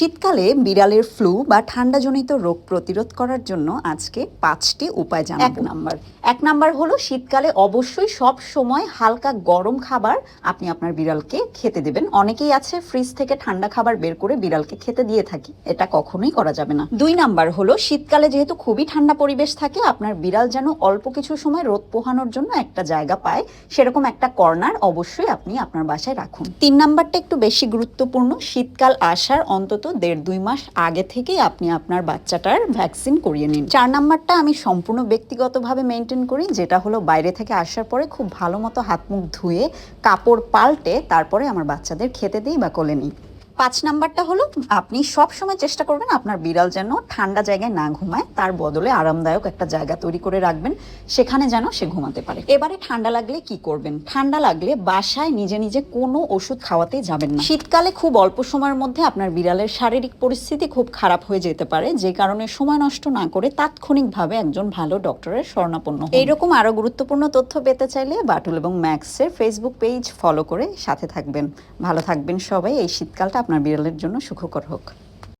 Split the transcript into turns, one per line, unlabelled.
শীতকালে বিড়ালের ফ্লু বা ঠান্ডাজনিত রোগ প্রতিরোধ করার জন্য আজকে পাঁচটি উপায় জানাব। এক নাম্বার। এক নাম্বার হলো শীতকালে অবশ্যই সব সময় হালকা গরম খাবার আপনি আপনার বিড়ালকে খেতে দেবেন। অনেকেই আছে ফ্রিজ থেকে ঠান্ডা খাবার বের করে বিড়ালকে খেতে দিয়ে থাকি। এটা কখনোই করা যাবে না। দুই নাম্বার হলো শীতকালে যেহেতু খুবই ঠান্ডা পরিবেশ থাকে আপনার বিড়াল যেন অল্প কিছু সময় রোদ পোহানোর জন্য একটা জায়গা পায় সেরকম একটা কর্নার অবশ্যই আপনি আপনার বাসায় রাখুন। তিন নাম্বারটা একটু বেশি গুরুত্বপূর্ণ শীতকাল আসার অন্তত দেড় দুই মাস আগে থেকেই আপনি আপনার বাচ্চাটার ভ্যাকসিন করিয়ে নিন। চার নাম্বারটা আমি সম্পূর্ণ ব্যক্তিগতভাবে মেনটেন করি, যেটা হলো বাইরে থেকে আসার পরে খুব ভালো মতো হাত মুখ ধুয়ে কাপড় পাল্টে তারপরে আমার বাচ্চাদের খেতে দিই বা কোলে নিই। পাঁচ নাম্বারটা হলো, আপনি সব সময় চেষ্টা করবেন আপনার বিড়াল যেন ঠান্ডা জায়গায় না ঘুমায়, তার বদলে আরামদায়ক একটা জায়গা তৈরি করে রাখবেন, সেখানে যেন সে ঘুমাতে পারে। এবারে ঠান্ডা লাগলে কি করবেন? ঠান্ডা লাগলে বাসায় নিজে নিজে কোনো ওষুধ খাওয়াতে যাবেন না। শীতকালে খুব অল্প সময়ের মধ্যে আপনার বিড়ালের শারীরিক পরিস্থিতি খুব খারাপ হয়ে যেতে পারে, যে কারণে সময় নষ্ট না করে তাৎক্ষণিকভাবে একজন ভালো ডক্টরের শরণাপন্ন হন। এইরকম আরও গুরুত্বপূর্ণ তথ্য পেতে চাইলে বাটুল এবং ম্যাক্সের ফেসবুক পেজ ফলো করে সাথে থাকবেন। ভালো থাকবেন সবাই, এই শীতকালটা আপনার বিড়ালের জন্য সুখকর হোক।